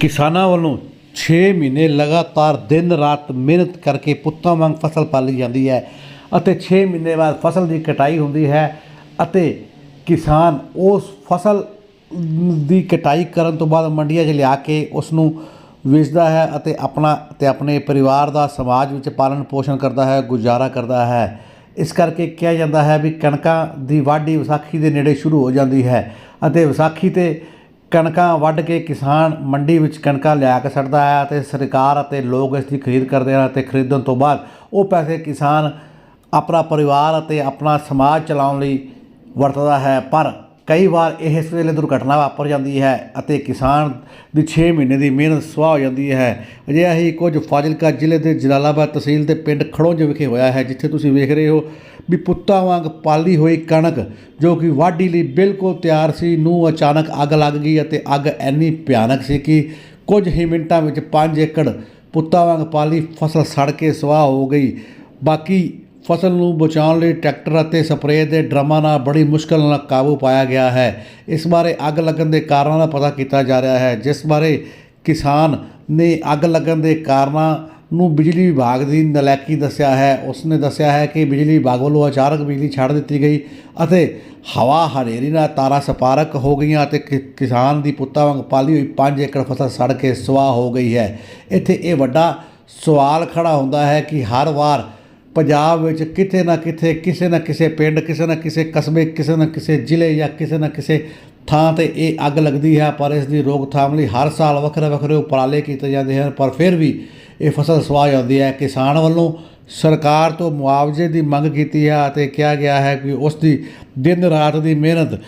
ਕਿਸਾਨਾਂ ਵੱਲੋਂ 6 ਮਹੀਨੇ ਲਗਾਤਾਰ ਦਿਨ ਰਾਤ ਮਿਹਨਤ ਕਰਕੇ ਪੁੱਤਾਂ ਵਾਂਗ ਫਸਲ ਪਾਲੀ ਜਾਂਦੀ ਹੈ ਅਤੇ 6 ਮਹੀਨੇ ਬਾਅਦ ਫਸਲ ਦੀ ਕਟਾਈ ਹੁੰਦੀ ਹੈ ਅਤੇ ਕਿਸਾਨ ਉਸ ਫਸਲ ਦੀ ਕਟਾਈ ਕਰਨ ਤੋਂ ਬਾਅਦ ਮੰਡੀਆਂ 'ਚ ਲਿਆ ਕੇ ਉਸ ਨੂੰ ਵੇਚਦਾ ਹੈ ਅਤੇ ਆਪਣਾ ਤੇ ਆਪਣੇ ਪਰਿਵਾਰ ਦਾ ਸਮਾਜ ਵਿੱਚ ਪਾਲਣ ਪੋਸ਼ਣ ਕਰਦਾ ਹੈ, ਗੁਜ਼ਾਰਾ ਕਰਦਾ ਹੈ। ਇਸ ਕਰਕੇ ਕਿਹਾ ਜਾਂਦਾ ਹੈ ਵੀ ਕਣਕਾਂ ਦੀ ਵਾਢੀ ਵਿਸਾਖੀ ਦੇ ਨੇੜੇ ਸ਼ੁਰੂ ਹੋ ਜਾਂਦੀ ਹੈ ਅਤੇ ਵਿਸਾਖੀ ਤੇ ਕਣਕਾਂ ਵੱਢ ਕੇ ਕਿਸਾਨ ਮੰਡੀ ਵਿੱਚ ਕਣਕਾਂ ਲਿਆ ਕੇ ਛੱਡਦਾ ਹੈ ਅਤੇ ਸਰਕਾਰ ਅਤੇ ਲੋਕ ਇਸ ਦੀ ਖਰੀਦ ਕਰਦੇ ਹਨ ਅਤੇ ਖਰੀਦਣ ਤੋਂ ਬਾਅਦ ਉਹ ਪੈਸੇ ਕਿਸਾਨ, ਆਪਣਾ ਪਰਿਵਾਰ ਅਤੇ ਆਪਣਾ ਸਮਾਜ ਚਲਾਉਣ ਲਈ ਵਰਤਦਾ ਹੈ। ਪਰ ਕਈ ਵਾਰ ਇਹ ਇਸ ਵੇਲੇ ਦੁਰਘਟਨਾ ਵਾਪਰ ਜਾਂਦੀ ਹੈ ਅਤੇ ਕਿਸਾਨ ਦੀ 6 ਮਹੀਨੇ ਦੀ ਮਿਹਨਤ, ਸੁਆਹ ਹੋ ਜਾਂਦੀ ਹੈ। ਅਜਿਹਾ ਹੀ ਕੁਝ ਫਾਜ਼ਿਲਕਾ ਜ਼ਿਲ੍ਹੇ ਦੇ ਜਲਾਲਾਬਾਦ ਤਹਿਸੀਲ ਦੇ ਪਿੰਡ ਖੜੋਂਜ ਵਿਖੇ ਹੋਇਆ ਹੈ, ਜਿੱਥੇ ਤੁਸੀਂ ਵੇਖ ਰਹੇ ਹੋ ਵੀ ਪੁੱਤਾਂ ਵਾਂਗ ਪਾਲੀ ਹੋਈ ਕਣਕ, ਜੋ ਕਿ ਵਾਢੀ ਲਈ ਬਿਲਕੁਲ ਤਿਆਰ ਸੀ। ਨੂੰ ਅਚਾਨਕ ਅੱਗ ਲੱਗ ਗਈ ਅਤੇ ਅੱਗ ਇੰਨੀ ਭਿਆਨਕ ਸੀ ਕਿ ਕੁਝ ਹੀ ਮਿੰਟਾਂ ਵਿੱਚ 5 ਏਕੜ ਪੁੱਤਾਂ ਵਾਂਗ ਪਾਲੀ ਫਸਲ ਸੜ ਕੇ ਸੁਆਹ ਹੋ ਗਈ। ਬਾਕੀ ਫਸਲ ਨੂੰ ਬਚਾਉਣ ਲਈ ਟਰੈਕਟਰ ਅਤੇ ਸਪਰੇਅ ਦੇ ਡਰਮਾਂ ਨਾਲ ਬੜੀ ਮੁਸ਼ਕਲ ਨਾਲ ਕਾਬੂ ਪਾਇਆ ਗਿਆ ਹੈ। ਇਸ ਬਾਰੇ ਅੱਗ ਲੱਗਣ ਦੇ ਕਾਰਨਾਂ ਦਾ ਪਤਾ ਕੀਤਾ ਜਾ ਰਿਹਾ ਹੈ, ਜਿਸ ਬਾਰੇ ਕਿਸਾਨ ਨੇ ਅੱਗ ਲੱਗਣ ਦੇ ਕਾਰਨਾਂ ਨੂੰ ਬਿਜਲੀ ਵਿਭਾਗ ਦੀ ਨਲਾਇਕੀ ਦੱਸਿਆ ਹੈ। ਉਸਨੇ ਦੱਸਿਆ ਹੈ ਕਿ ਬਿਜਲੀ ਵਿਭਾਗ ਵੱਲੋਂ ਅਚਾਨਕ ਬਿਜਲੀ ਛੱਡ ਦਿੱਤੀ ਗਈ ਅਤੇ ਹਵਾ ਹਨੇਰੀ ਨਾਲ ਤਾਰਾਂ ਸਪਾਰਕ ਹੋ ਗਈਆਂ ਅਤੇ ਕਿ- ਕਿਸਾਨ ਦੀ ਪੁੱਤਾਂ ਵਾਂਗ ਪਾਲੀ ਹੋਈ 5 ਏਕੜ ਫਸਲ ਸੜ ਕੇ ਸੁਆਹ ਹੋ ਗਈ ਹੈ। ਇੱਥੇ ਇਹ ਵੱਡਾ ਸਵਾਲ ਖੜਾ ਹੁੰਦਾ ਹੈ ਕਿ ਹਰ ਵਾਰ ਪੰਜਾਬ ਵਿੱਚ ਕਿਤੇ ਨਾ ਕਿਤੇ, ਕਿਸੇ ਨਾ ਕਿਸੇ ਪਿੰਡ, ਕਿਸੇ ਨਾ ਕਿਸੇ ਕਸਬੇ, ਕਿਸੇ ਨਾ ਕਿਸੇ ਜ਼ਿਲ੍ਹੇ ਜਾਂ ਕਿਸੇ ਨਾ ਕਿਸੇ ਥਾਂ ਤੇ ਇਹ ਅੱਗ ਲੱਗਦੀ ਹੈ, ਪਰ ਇਸ ਦੀ ਰੋਕਥਾਮ ਲਈ ਹਰ ਸਾਲ ਵੱਖਰੇ ਵੱਖਰੇ ਉਪਰਾਲੇ ਕੀਤੇ ਜਾਂਦੇ ਹਨ। ਪਰ ਫਿਰ ਵੀ ਇਹ ਫਸਲ ਸਵਾਹ ਜਾਂਦੀ ਹੈ। ਕਿਸਾਨ ਵੱਲੋਂ ਸਰਕਾਰ ਤੋਂ ਮੁਆਵਜ਼ੇ ਦੀ ਮੰਗ ਕੀਤੀ ਹੈ ਅਤੇ ਕਿਹਾ ਗਿਆ ਹੈ ਕਿ ਉਸ ਦੀ ਦਿਨ ਰਾਤ ਦੀ ਮਿਹਨਤ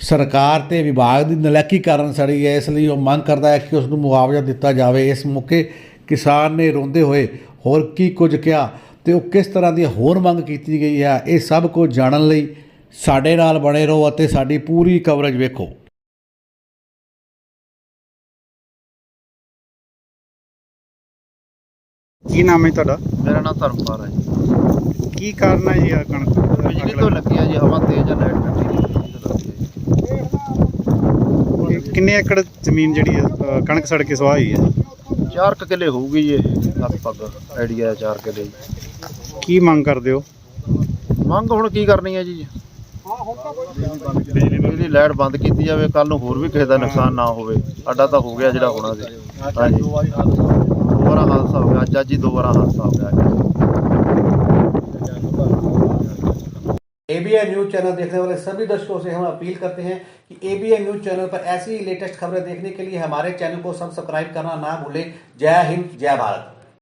ਸਰਕਾਰ ਤੇ ਵਿਭਾਗ ਦੀ ਨਲਾਇਕੀ ਕਾਰਨ ਸੜੀ ਹੈ। ਇਸ ਲਈ ਉਹ ਮੰਗ ਕਰਦਾ ਹੈ ਕਿ ਉਸ ਨੂੰ ਮੁਆਵਜ਼ਾ ਦਿੱਤਾ ਜਾਵੇ। ਇਸ ਮੌਕੇ ਕਿਸਾਨ ਨੇ ਰੋਂਦੇ ਹੋਏ ਹੋਰ ਕੀ ਕੁਝ ਕਿਹਾ? ਤੇ ਉਹ ਕਿਸ ਤਰ੍ਹਾਂ ਦੀ ਹੋਰ ਮੰਗ ਕੀਤੀ ਗਈ ਹੈ ਇਹ ਸਭ ਕੁਝ ਜਾਣਨ ਲਈ ਸਾਡੇ ਨਾਲ ਬਣੇ ਰਹੋ ਅਤੇ ਸਾਡੀ ਪੂਰੀ ਕਵਰੇਜ ਵੇਖੋ। ਕੀ ਨਾਮ ਹੈ ਤੁਹਾਡਾ? ਮੇਰਾ ਨਾਮ ਧਰਮਪਾਲ ਹੈ ਜੀ। ਕੀ ਕਾਰਨ ਹੈ ਜੀ ਆ ਕਣਕ ਦਾ ਬਿਜਲੀ ਤੋਂ ਲੱਗੀ ਆ ਜੀ ਹਵਾ ਤੇਜ਼ ਆ ਲਾਈਟ ਕੱਟੀ? ਇਹ ਕਿੰਨੇ ਏਕੜ ਜ਼ਮੀਨ ਜਿਹੜੀ ਹੈ ਅ, ਕਣਕ ਸੜ ਕੇ ਸਵਾਹ ਹੋਈ ਹੈ? ਚਾਰ ਕੁ ਕਿੱਲੇ ਹੋਊਗੀ ਜੀ ਇਹ ਲਗਭਗ ਆਈਡੀਆ ਚਾਰ ਕਿੱਲੇ ਜੀ। ਕੀ ਮੰਗ ਕਰਦੇ ਹੋ ਮੰਗ ਹੁਣ ਕੀ ਕਰਨੀ ਹੈ ਜੀ ਬਿਜਲੀ ਲਾਈਟ ਬੰਦ ਕੀਤੀ ਜਾਵੇ ਕੱਲ ਨੂੰ ਹੋਰ ਵੀ ਕਿਸੇ ਦਾ ਨੁਕਸਾਨ ਨਾ ਹੋਵੇ ਸਾਡਾ ਤਾਂ ਹੋ ਗਿਆ ਜਿਹੜਾ ਹੋਣਾ ਸੀ ਹਾਂਜੀ ਦੁਬਾਰਾ ਹਾਦਸਾ ਹੋ ਗਿਆ ਅੱਜ ਅੱਜ ਹੀ ਦੁਬਾਰਾ ਹਾਦਸਾ ਹੋ ਗਿਆ ਜੀ। एबीएन न्यूज चैनल देखने वाले सभी दर्शकों से हम अपील करते हैं कि एबीएन न्यूज चैनल पर ऐसी ही लेटेस्ट खबरें देखने के लिए हमारे चैनल को सब्सक्राइब करना ना भूलें जय हिंद जय भारत